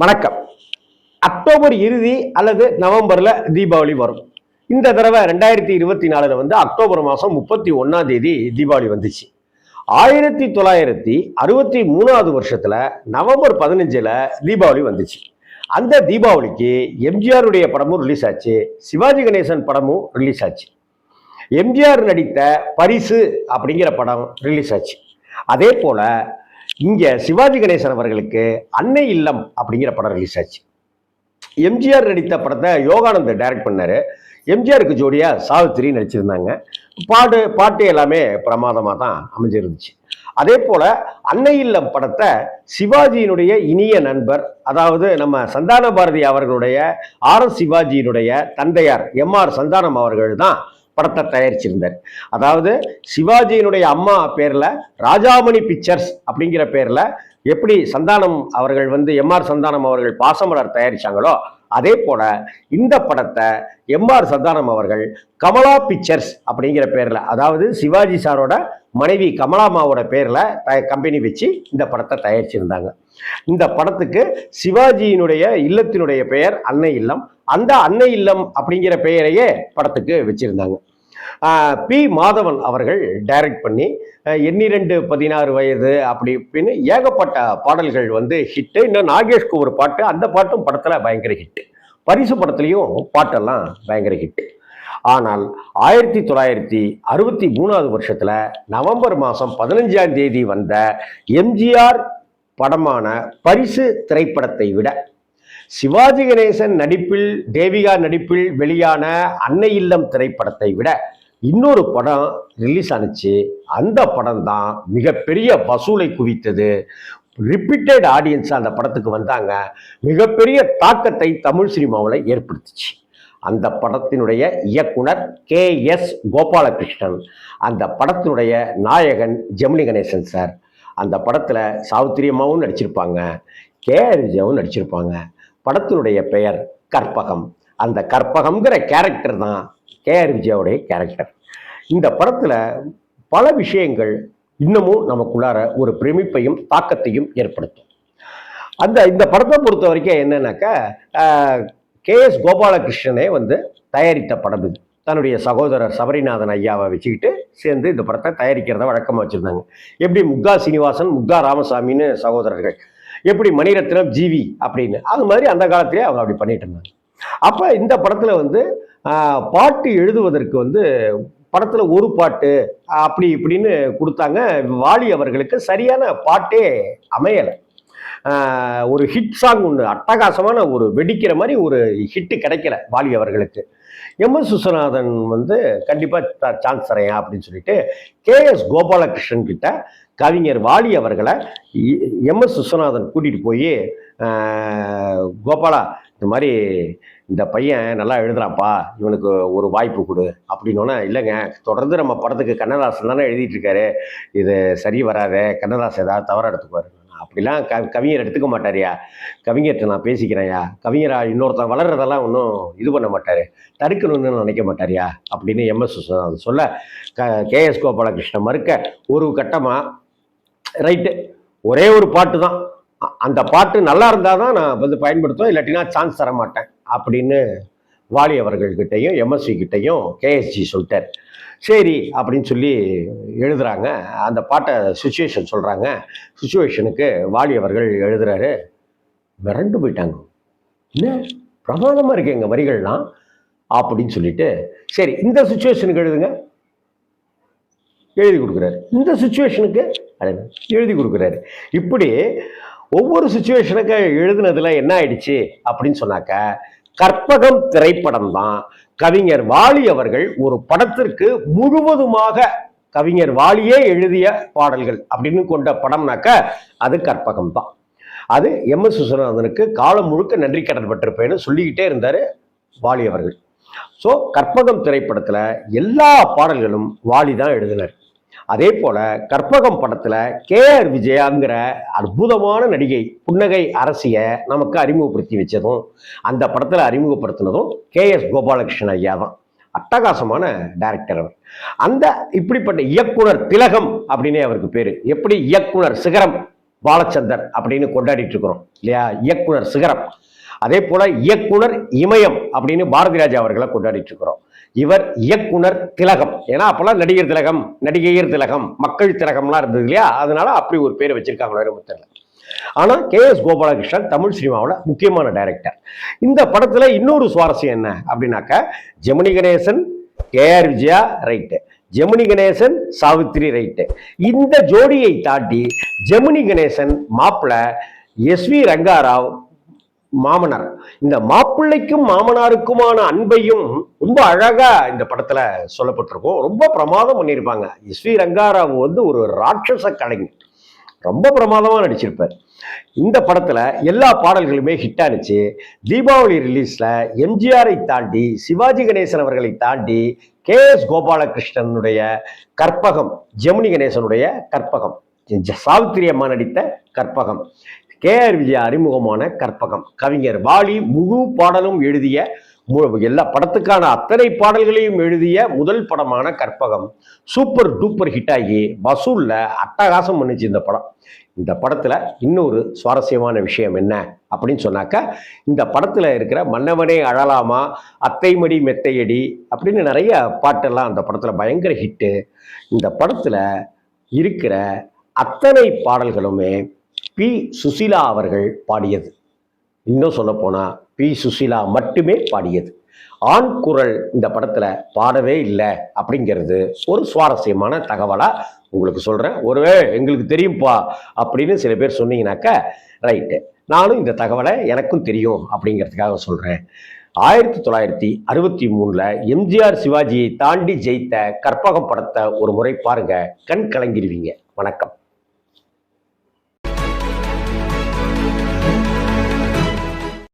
வணக்கம். அக்டோபர் இறுதி அல்லது நவம்பர்ல தீபாவளி வரும். இந்த தடவை ரெண்டாயிரத்தி இருபத்தி நாலுல வந்து அக்டோபர் மாதம் முப்பத்தி ஒன்னாம் தேதி தீபாவளி வந்துச்சு. ஆயிரத்தி தொள்ளாயிரத்தி அறுபத்தி மூணாவது வருஷத்துல நவம்பர் பதினஞ்சுல தீபாவளி வந்துச்சு. அந்த தீபாவளிக்கு எம்ஜிஆருடைய படமும் ரிலீஸ் ஆச்சு. சிவாஜி கணேசன் படமும் ரிலீஸ் ஆச்சு. எம்ஜிஆர் நடித்த பரிசு அப்படிங்கிற படம் ரிலீஸ் ஆச்சு. அதே போல இங்க சிவாஜி கணேசன் அவர்களுக்கு அன்னை இல்லம் அப்படிங்கிற படம் ரிலீஸ் ஆச்சு. எம்ஜிஆர் நடித்த படத்தை யோகானந்த் டைரக்ட் பண்ணாரு. எம்ஜிஆருக்கு ஜோடியா சாவித்திரி நடிச்சிருந்தாங்க. பாடு பாட்டு எல்லாமே பிரமாதமாக தான் அமைஞ்சிருந்துச்சு. அதே போல அன்னை இல்லம் படத்தை சிவாஜியினுடைய இனிய நண்பர் அதாவது நம்ம சந்தான பாரதி அவர்களுடைய ஆர் எஸ் சிவாஜியினுடைய தந்தையார் எம் ஆர் சந்தானம் அவர்கள் தான் படத்தை தயாரிச்சிருந்தார். அதாவது சிவாஜியினுடைய அம்மா பேரில் ராஜாமணி பிக்சர்ஸ் அப்படிங்கிற பேரில் எப்படி சந்தானம் அவர்கள் வந்து எம்ஆர் சந்தானம் அவர்கள் பாசமலர் தயாரிச்சாங்களோ அதே போல இந்த படத்தை எம்ஆர் சந்தானம் அவர்கள் கமலா பிக்சர்ஸ் அப்படிங்கிற பேரில் அதாவது சிவாஜி சாரோட மனைவி கமலாமாவோட பேர்ல கம்பெனி வச்சு இந்த படத்தை தயாரிச்சிருந்தாங்க. இந்த படத்துக்கு சிவாஜியினுடைய இல்லத்தினுடைய பெயர் அன்னை இல்லம். அந்த அன்னை இல்லம் அப்படிங்கிற பெயரையே படத்துக்கு வச்சிருந்தாங்க. பி. மாதவன் அவர்கள் டைரக்ட் பண்ணி எண்ணிரெண்டு பதினாறு வயது அப்படி இப்படின்னு ஏகப்பட்ட பாடல்கள் வந்து ஹிட்டு இன்னும் நாகேஷ்க்கு ஒரு பாட்டு அந்த பாட்டும் படத்தில் பயங்கர ஹிட்டு பரிசு படத்துலையும் பாட்டெல்லாம் பயங்கர ஹிட்டு ஆனால் ஆயிரத்தி தொள்ளாயிரத்தி அறுபத்தி மூணாவது வருஷத்தில் நவம்பர் மாதம் பதினஞ்சாம் தேதி வந்த எம்ஜிஆர் படமான பரிசு திரைப்படத்தை விட சிவாஜி கணேசன் நடிப்பில் தேவிகா நடிப்பில் வெளியான அன்னை இல்லம் திரைப்படத்தை விட இன்னொரு படம் ரிலீஸ் ஆனிச்சு. அந்த படம் தான் மிகப்பெரிய வசூலை குவித்தது. ரிப்பீட்டட் ஆடியன்ஸ் அந்த படத்துக்கு வந்தாங்க. மிகப்பெரிய தாக்கத்தை தமிழ் சினிமாவில் ஏற்படுத்துச்சு. அந்த படத்தினுடைய இயக்குனர் கே எஸ் கோபாலகிருஷ்ணன் அந்த படத்தினுடைய நாயகன் ஜெமினி கணேசன் சார். அந்த படத்தில் சாவித்திரி நடிச்சிருப்பாங்க. கே ஆர் விஜயாவும் நடிச்சிருப்பாங்க. படத்தினுடைய பெயர் கற்பகம். அந்த கற்பகம்ங்கிற கேரக்டர் தான் கே ஆர் விஜயாவுடைய கேரக்டர் இந்த படத்தில் பல விஷயங்கள் இன்னமும் நமக்குள்ளார ஒரு பிரமிப்பையும் தாக்கத்தையும் ஏற்படுத்தும். அந்த இந்த படத்தை பொறுத்த வரைக்கும் என்னன்னாக்கா கே எஸ் கோபாலகிருஷ்ணனே வந்து தயாரித்த படம் இது. தன்னுடைய சகோதரர் சபரிநாதன் ஐயாவை வச்சுக்கிட்டு சேர்ந்து இந்த படத்தை தயாரிக்கிறத வழக்கமாக வச்சுருந்தாங்க. எப்படி முக்கா சீனிவாசன் முக்கா ராமசாமின்னு சகோதரர்கள். எப்படி மணிரத்னம் ஜிவி அப்படின்னு. அது மாதிரி அந்த காலத்திலே அவங்க அப்படி பண்ணிட்டு இருந்தாங்க. அப்போ இந்த படத்தில் வந்து பாட்டு எழுதுவதற்கு வந்து படத்தில் ஒரு பாட்டு அப்படி இப்படின்னு கொடுத்தாங்க. வாலி அவர்களுக்கு சரியான பாட்டே அமையலை. ஒரு ஹிட் சாங் ஒன்று அட்டகாசமான ஒரு வெடிக்கிற மாதிரி ஒரு ஹிட்டு கிடைக்கல வாலி அவர்களுக்கு. எம் எஸ் விஸ்வநாதன் வந்து கண்டிப்பாக சான்ஸ் தரையா அப்படின்னு சொல்லிட்டு கே எஸ் கோபாலகிருஷ்ணன் கிட்ட கவிஞர் வாலி அவர்களை எம் எஸ் விஸ்வநாதன் கூட்டிகிட்டு போய் கோபாலா இந்த மாதிரி இந்த பையன் நல்லா எழுதுகிறாப்பா இவனுக்கு ஒரு வாய்ப்பு கொடு அப்படின்னோன்னா இல்லைங்க தொடர்ந்து நம்ம படத்துக்கு கண்ணதாசன் தானே எழுதிட்டு இருக்காரு இது சரி வராதே கண்ணதாசன் ஏதாவது தவறாக எடுத்துக்குவாரு. அப்படிலாம் க கவிஞர் எடுத்துக்க மாட்டாரியா கவிஞர்கிட்ட நான் பேசிக்கிறேன்யா. கவிஞரா இன்னொருத்தன் வளர்றதெல்லாம் ஒன்றும் இது பண்ண மாட்டார். தடுக்கணும்னு நினைக்க மாட்டாரியா அப்படின்னு எம்எஸ் விஸ்வநாதன் சொல்ல க கேஎஸ் கோபாலகிருஷ்ணன் மறுக்க ஒரு கட்டமாக ரைட்டு. ஒரே ஒரு பாட்டு தான். அந்த பாட்டு நல்லா இருந்தால் தான் நான் வந்து பயன்படுத்துவேன். இல்லாட்டினா சான்ஸ் தர மாட்டேன். அப்படின்னு வாலி அவர்கள்கிட்டையும் எம்எஸ்சி கிட்டையும் கேஎஸ்ஜி சொல்லிட்டார். சரி அப்படின்னு சொல்லி எழுதுறாங்க. அந்த பாட்டை சுச்சுவேஷன் சொல்கிறாங்க சுச்சுவேஷனுக்கு வாலி அவர்கள் எழுதுறாரு. மிரண்டு போயிட்டாங்க. என்ன? பிரமாதமாக இருக்கு எங்கள் வரிகள்லாம். அப்படின்னு சொல்லிட்டு சரி இந்த சுச்சுவேஷனுக்கு எழுதுங்க. எழுதி கொடுக்குறாரு. இந்த சுச்சுவேஷனுக்கு எழுதி கொடுக்குறாரு. இப்படி ஒவ்வொரு சுச்சுவேஷனுக்கு எழுதுனதுல என்ன ஆயிடுச்சு அப்படின்னு சொன்னாக்க கற்பகம் திரைப்படம் தான். கவிஞர் வாலி அவர்கள் ஒரு படத்திற்கு முழுவதுமாக கவிஞர் வாலியே எழுதிய பாடல்கள் அப்படின்னு கொண்ட படம்னாக்க அது கற்பகம் தான். அது எம். எஸ். விஸ்வநாதனுக்கு காலம் முழுக்க நன்றி கடன்பட்டிருப்பேன்னு சொல்லிக்கிட்டே இருந்தார் வாலி அவர்கள். ஸோ கற்பகம் திரைப்படத்தில் எல்லா பாடல்களும் வாலி தான் எழுதினார். அதே போல கற்பகம் படத்துல கே ஆர் விஜயாங்கிற அற்புதமான நடிகை புன்னகை அரசியை நமக்கு அறிமுகப்படுத்தி வச்சதும் அந்த படத்துல அறிமுகப்படுத்தினதும் கே எஸ் கோபாலகிருஷ்ணன் ஐயா தான். அட்டகாசமான டைரக்டர் அவர். அந்த இப்படிப்பட்ட இயக்குனர் திலகம் அப்படின்னே அவருக்கு பேரு. எப்படி இயக்குனர் சிகரம் பாலச்சந்தர் அப்படின்னு கொண்டாடிட்டு இருக்கிறோம் இல்லையா? இயக்குனர் சிகரம். அதே போல இயக்குனர் இமயம் அப்படின்னு பாரதி ராஜா அவர்களை கொண்டாடிட்டு இருக்கிறோம் இவர் இயக்குனர் திலகம். ஏன்னா அப்பெல்லாம் நடிகர் திலகம் நடிகையர் திலகம் மக்கள் திலகம்லாம் இருந்தது இல்லையா? அதனால அப்படி ஒரு பேர் வச்சிருக்காங்களோ என்னமோ தெரியல. ஆனா கே. எஸ். கோபாலகிருஷ்ணன் தமிழ் சினிமாவில் முக்கியமான டைரக்டர் இந்த படத்துல இன்னொரு சுவாரஸ்யம் என்ன அப்படின்னாக்க Gemini Ganesan KR Vijaya right Gemini Ganesan Savitri right இந்த ஜோடியை தாண்டி ஜெமினி கணேசன் மாப்பிள்ள எஸ் வி ரங்காராவ் மாமனார். இந்த மாப்பிள்ளைக்கும் மாமனாருக்குமான அன்பையும் ரொம்ப அழகா இந்த படத்துல சொல்லப்பட்டிருக்கும். ரொம்ப பிரமாதம் பண்ணியிருப்பாங்க. எஸ் வி ரங்காராவ் வந்து ஒரு ராட்சச கலைஞர். ரொம்ப பிரமாதமாக நடிச்சிருப்பார். இந்த படத்துல எல்லா பாடல்களுமே ஹிட் ஆனிச்சு. தீபாவளி ரிலீஸ்ல எம்ஜிஆரை தாண்டி சிவாஜி கணேசன் அவர்களை தாண்டி கே எஸ் கோபாலகிருஷ்ணனுடைய கற்பகம் ஜெமினி கணேசனுடைய கற்பகம் சாவித்திரி அம்மா நடித்த கற்பகம். கே ஆர் விஜயா அறிமுகமான கற்பகம். கவிஞர் வாலி முழு பாடலும் எழுதிய எல்லா படத்துக்கான அத்தனை பாடல்களையும் எழுதிய முதல் படமான கற்பகம். சூப்பர் டூப்பர் ஹிட் ஆகி வசூலில் அட்டகாசம் பண்ணிச்சு இந்த படம். இந்த படத்தில் இன்னொரு சுவாரஸ்யமான விஷயம் என்ன அப்படின்னு சொன்னாக்கா இந்த படத்தில் இருக்கிற மன்னவனே அழலாமா அத்தைமடி மெத்தையடி அப்படின்னு நிறைய பாட்டெல்லாம் அந்த படத்தில் பயங்கர ஹிட்டு இந்த படத்தில் இருக்கிற அத்தனை பாடல்களுமே பி. சுசீலா அவர்கள் பாடியது. இன்னும் சொல்லப்போனால் பி. சுசீலா மட்டுமே பாடியது. ஆண் குரல் இந்த படத்தில் பாடவே இல்லை அப்படிங்கிறது ஒரு சுவாரஸ்யமான தகவலாக உங்களுக்கு சொல்கிறேன் ஒருவே எங்களுக்கு தெரியும்ப்பா அப்படின்னு சில பேர் சொன்னீங்கன்னாக்கா ரைட்டு நானும் இந்த தகவலை எனக்கும் தெரியும் அப்படிங்கிறதுக்காக சொல்கிறேன் ஆயிரத்தி தொள்ளாயிரத்தி அறுபத்தி மூணில் எம்ஜிஆர் சிவாஜியை தாண்டி ஜெயித்த கற்பகம் படத்தை ஒரு முறை பாருங்கள் கண் கலங்கிடுவீங்க வணக்கம்.